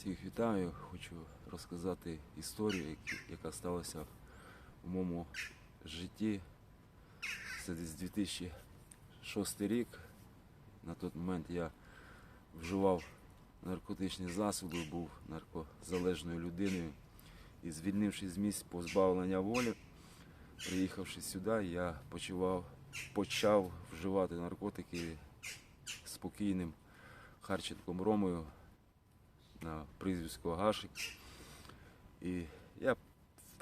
Всіх вітаю. Хочу розказати історію, яка сталася в моєму житті. Це десь 2006 рік. На той момент я вживав наркотичні засоби, був наркозалежною людиною. І звільнившись з місць позбавлення волі, приїхавши сюди, я почував, почав вживати наркотики спокійним Харченком Ромою на прізвисько Гашик. І я в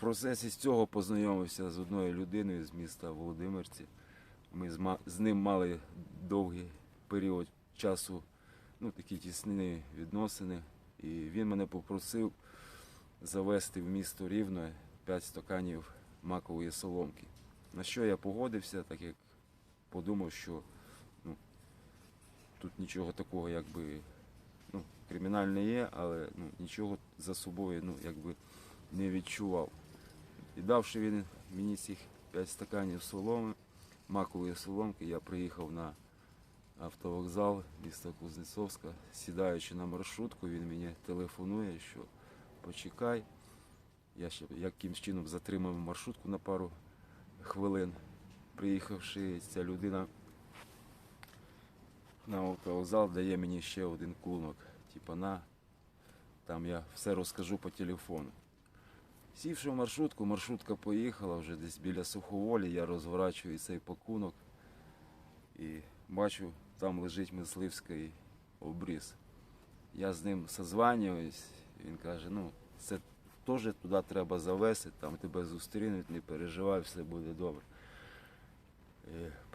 процесі з цього познайомився з одною людиною з міста Володимирці. Ми з, ним мали довгий період часу, ну такі тісні відносини. І він мене попросив завести в місто Рівне 5 стаканів макової соломки. На що я погодився, так як подумав, що ну, тут нічого такого якби ну, кримінальне є, але ну, нічого за собою ну, якби не відчував. І давши він мені цих 5 стаканів соломи, макової соломки, я приїхав на автовокзал міста Кузнецовська, сідаючи на маршрутку, він мені телефонує, що почекай. Я ще якимсь чином затримав маршрутку на пару хвилин. Приїхавши, ця людина на автовокзал дає мені ще один клунок. Типа на, там я все розкажу по телефону. Сівши в маршрутку, маршрутка поїхала вже десь біля суховолі, я розворачую цей пакунок і бачу, там лежить мисливський обріз. Я з ним созванююсь, він каже, ну, це теж туди треба завести, там тебе зустрінуть, не переживай, все буде добре.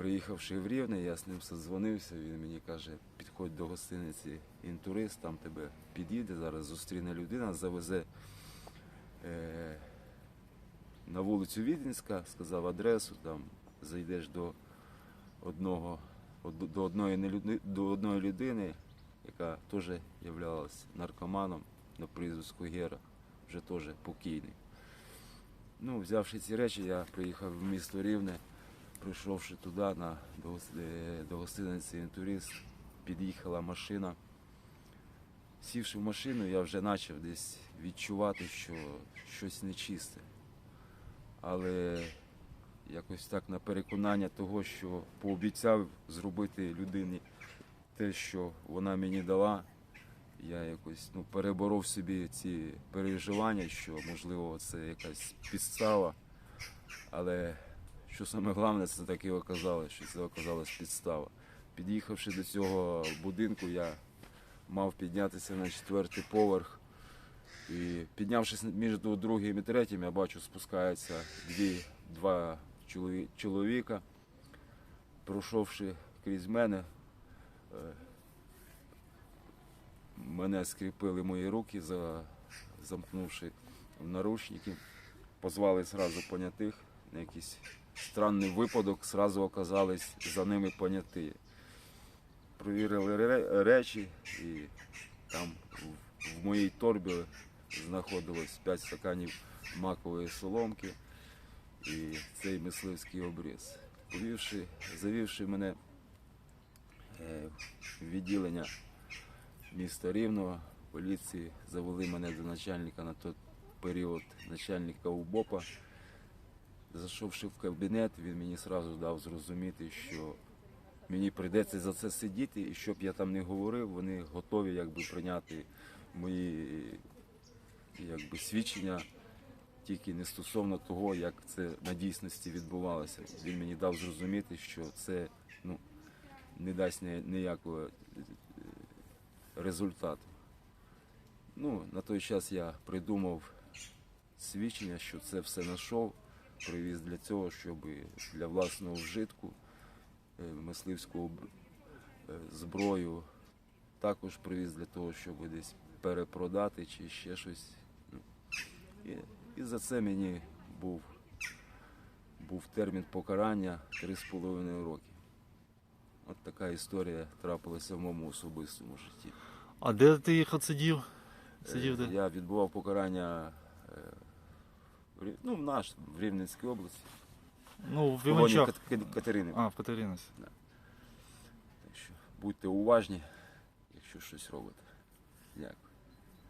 Приїхавши в Рівне, я з ним созвонився, він мені каже, підходь до гостиниці інтурист, там тебе підійде, зараз зустріне людина, завезе е, на вулицю Віденська, сказав адресу, там зайдеш до одного, до одної, до одної людини, яка теж являлась наркоманом на прізвиську Гера, вже теж покійний. Ну, взявши ці речі, я приїхав в місто Рівне, прийшовши туди на, до, е, до гостиниці інтурист, під'їхала машина. Сівши в машину, я вже почав десь відчувати, що щось нечисте. Але якось так на переконання того, що пообіцяв зробити людині те, що вона мені дала, я якось ну, переборов собі ці переживання, що можливо це якась підстава. Але що саме головне, це так і оказалось, що це оказалась підстава. Під'їхавши до цього будинку, я мав піднятися на четвертий поверх. І піднявшись між другим і третім, я бачу, спускаються дві, два чоловіка. Пройшовши крізь мене, е, мене скріпили мої руки, замкнувши в наручники. Позвали зразу понятих на якийсь странний випадок, зразу оказались за ними поняті. Провірили речі і там в, в моїй торбі знаходилось 5 стаканів макової соломки і цей мисливський обріз. Повівши, завівши мене е, в відділення міста Рівного, поліції завели мене до начальника на той період, начальника УБОПа. Зайшовши в кабінет, він мені одразу дав зрозуміти, що мені прийдеться за це сидіти, і щоб я там не говорив, вони готові якби прийняти мої якби, свідчення тільки не стосовно того, як це на дійсності відбувалося. Він мені дав зрозуміти, що це ну, не дасть ніякого е, результату. Ну, на той час я придумав свідчення, що це все знайшов, привіз для цього, щоб для власного вжитку е, мисливську е, зброю також привіз для того, щоб десь перепродати чи ще щось. Ну, І, і за це мені був, був термін покарання 3,5 роки. От така історія трапилася в моєму особистому житті. А де ти їх отсидів? Сидів Е, де? Я відбував покарання ну, в наш, в Рівненській області. Ну, в Іванчах. Кат- Кат- Катерини. А, в Катеринасі. Так що будьте уважні, якщо щось робите. Дякую.